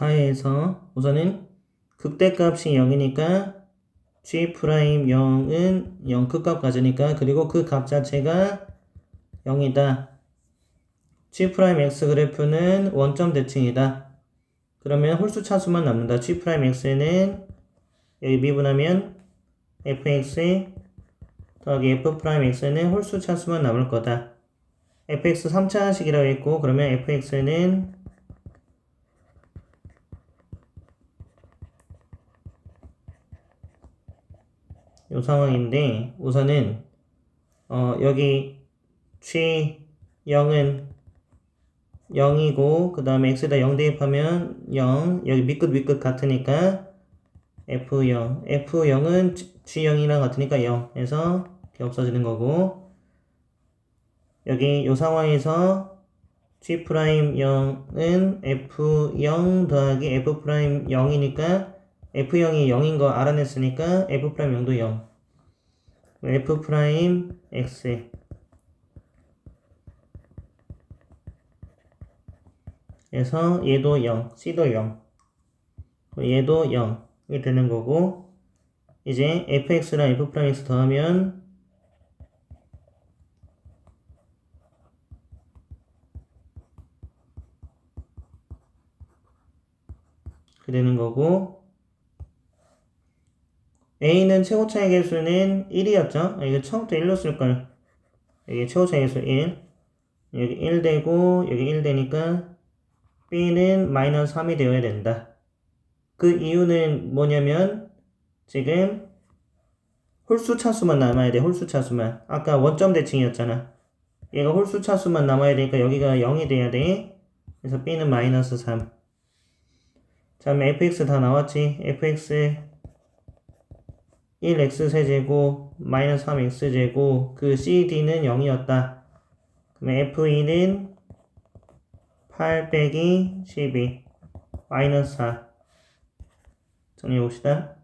가해해서 우선은 극대값이 0이니까 g 프라임 0은 0 극값 가지니까 그리고 그 값 자체가 0이다. g 프라임 x 그래프는 원점 대칭이다. 그러면 홀수 차수만 남는다. g 프라임 x는 여기 미분하면 fx 더하기 f 프라임 x는 홀수 차수만 남을 거다. fx 3차 식이라고 했고 그러면 fx는 요 상황인데 우선은 어 여기 g 0은 0이고 그 다음에 x에다 0 대입하면 0 여기 밑끝 밑끝 같으니까 f0 f0은 g0이랑 같으니까 0 해서 이렇게 없어지는 거고 여기 요 상황에서 g 프라임 0은 f0 더하기 f 프라임 0이니까 f0이 0인 거 알아냈으니까 f 프라임 0도 0 f 프라임 x. 그래서 얘도 0, c도 0 얘도 0이 되는 거고 이제 fx랑 f 프라임 x 더하면 그 되는 거고 a는 최고 차의 개수는 1이었죠? 아, 이거 처음부터 1로 쓸걸. 여기 최고 차의 개수 1 여기 1 되고 여기 1 되니까 b는 마이너스 3이 되어야 된다. 그 이유는 뭐냐면 지금 홀수 차수만 남아야 돼 홀수 차수만. 아까 원점 대칭이었잖아. 얘가 홀수 차수만 남아야 되니까 여기가 0이 돼야 돼. 그래서 b는 마이너스 3 자, 그럼 fx 다 나왔지? fx 1x 세제곱 마이너스 3x 제곱 그 cd는 0이었다. 그러면 f2는 8 빼기 12 마이너스 4 정리해 봅시다.